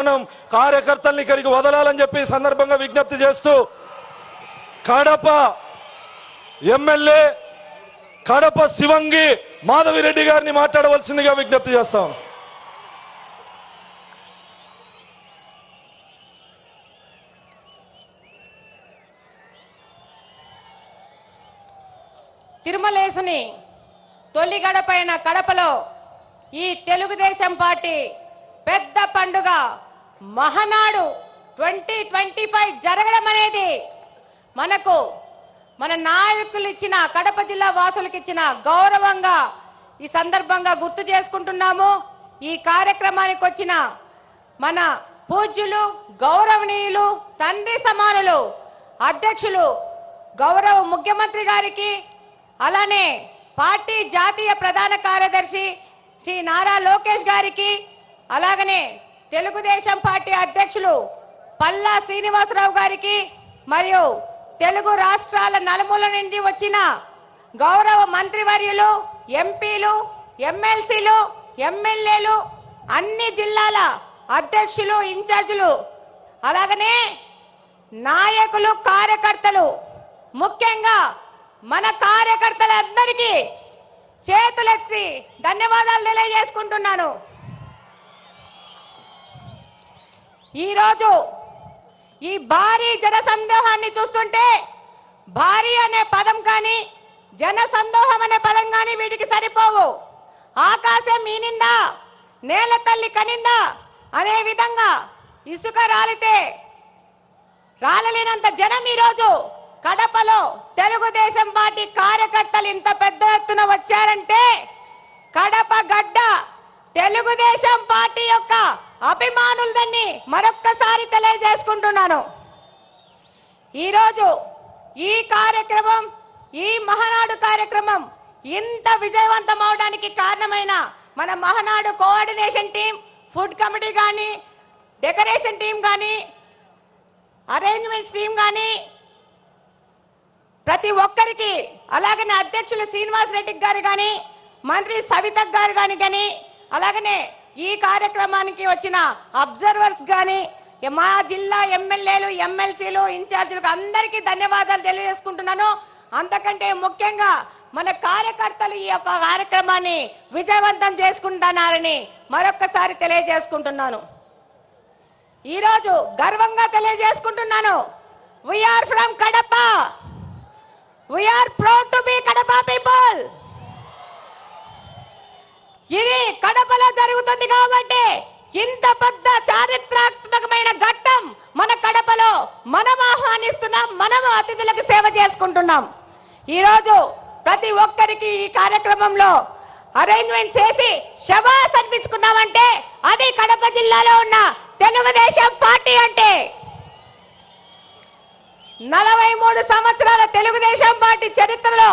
మనం కార్యకర్తల్ని ఇక్కడికి వదలాలని చెప్పి సందర్భంగా విజ్ఞప్తి చేస్తూ కడప ఎమ్మెల్యే కడప శివంగి మాధవిరెడ్డి గారిని మాట్లాడవలసిందిగా విజ్ఞప్తి చేస్తాం తిరుమలేసుని తొలిగడపైన కడపలో ఈ తెలుగుదేశం పార్టీ పెద్ద పండుగ మహనాడు ట్వంటీ ట్వంటీ ఫైవ్ జరగడం అనేది మనకు మన నాయకులు ఇచ్చిన కడప జిల్లా వాసులకు ఇచ్చిన గౌరవంగా ఈ సందర్భంగా గుర్తు చేసుకుంటున్నాము. ఈ కార్యక్రమానికి వచ్చిన మన పూజ్యులు గౌరవనీయులు తండ్రి సమానులు అధ్యక్షులు గౌరవ ముఖ్యమంత్రి గారికి అలానే పార్టీ జాతీయ ప్రధాన కార్యదర్శి శ్రీ నారా లోకేష్ గారికి అలాగనే తెలుగుదేశం పార్టీ అధ్యక్షులు పల్లా శ్రీనివాసరావు గారికి మరియు తెలుగు రాష్ట్రాల నలుమూల నుండి వచ్చిన గౌరవ మంత్రివర్యులు ఎంపీలు ఎమ్మెల్సీలు ఎమ్మెల్యేలు అన్ని జిల్లాల అధ్యక్షులు ఇన్ఛార్జీలు అలాగనే నాయకులు కార్యకర్తలు ముఖ్యంగా మన కార్యకర్తలందరికీ చేతులెత్తి ధన్యవాదాలు తెలియజేసుకుంటున్నాను. ఈరోజు ఈ భారీ జన సందోహాన్ని చూస్తుంటే భారీ అనే పదం కానీ జన సందోహం అనే పదం కానీ వీటికి సరిపోవు. ఆకాశం ఈనిందా? నేల తల్లి కనిందా? అనే విధంగా ఇసుక రాలితే రాలలేనంత జనం ఈరోజు కడపలో తెలుగుదేశం పార్టీ కార్యకర్తలు ఇంత పెద్ద ఎత్తున వచ్చారంటే కడప గడ్డ తెలుగుదేశం పార్టీ యొక్క అభిమానులదని మరొక్కసారి తెలియజేసుకుంటున్నాను. ఈరోజు ఈ కార్యక్రమం ఈ మహనాడు కార్యక్రమం ఇంత విజయవంతం అవడానికి కారణమైన మన Mahanadu coordination team food committee కానీ డెకరేషన్ టీం కానీ అరేంజ్మెంట్స్ టీం కానీ ప్రతి ఒక్కరికి అలాగనే అధ్యక్షులు శ్రీనివాస్ రెడ్డి గారు కానీ మంత్రి సవిత గారు కానీ కానీ అలాగనే ఈ కార్యక్రమానికి వచ్చిన అబ్జర్వర్స్ కానీ మా జిల్లా ఎమ్మెల్యేలు ఎమ్మెల్సీలు ఇన్ఛార్జీలకు అందరికీ ధన్యవాదాలు తెలియజేసుకుంటున్నాను. అంతకంటే ముఖ్యంగా మన కార్యకర్తలు ఈ యొక్క కార్యక్రమాన్ని విజయవంతం చేసుకుంటున్నారని మరొక్కసారి తెలియజేసుకుంటున్నాను. ఈరోజు గర్వంగా తెలియజేసుకుంటున్నాను. We're from Kadapa we're proud to be Kadapa people ఇది కడపలో జరుగుతుంది కాబట్టి ఇంత పెద్ద చారిత్రాత్మకమైన ఘట్టం మన కడపలో మనం ఆహ్వానిస్తున్నాం మనం అతిథులకు సేవ చేసుకుంటున్నాం. ఈరోజు ప్రతి ఒక్కరికి ఈ కార్యక్రమంలో అరేంజ్మెంట్ చేసి శబాస్ అనిపించుకున్నామంటే అది కడప జిల్లాలో ఉన్న తెలుగుదేశం పార్టీ అంటే. నలభై మూడు సంవత్సరాల తెలుగుదేశం పార్టీ చరిత్రలో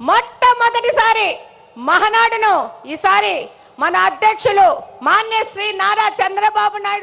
మొట్టమొదటిసారి మహనాడును ఈసారి మన అధ్యక్షులు మాన్య శ్రీ నారా చంద్రబాబు నాయుడు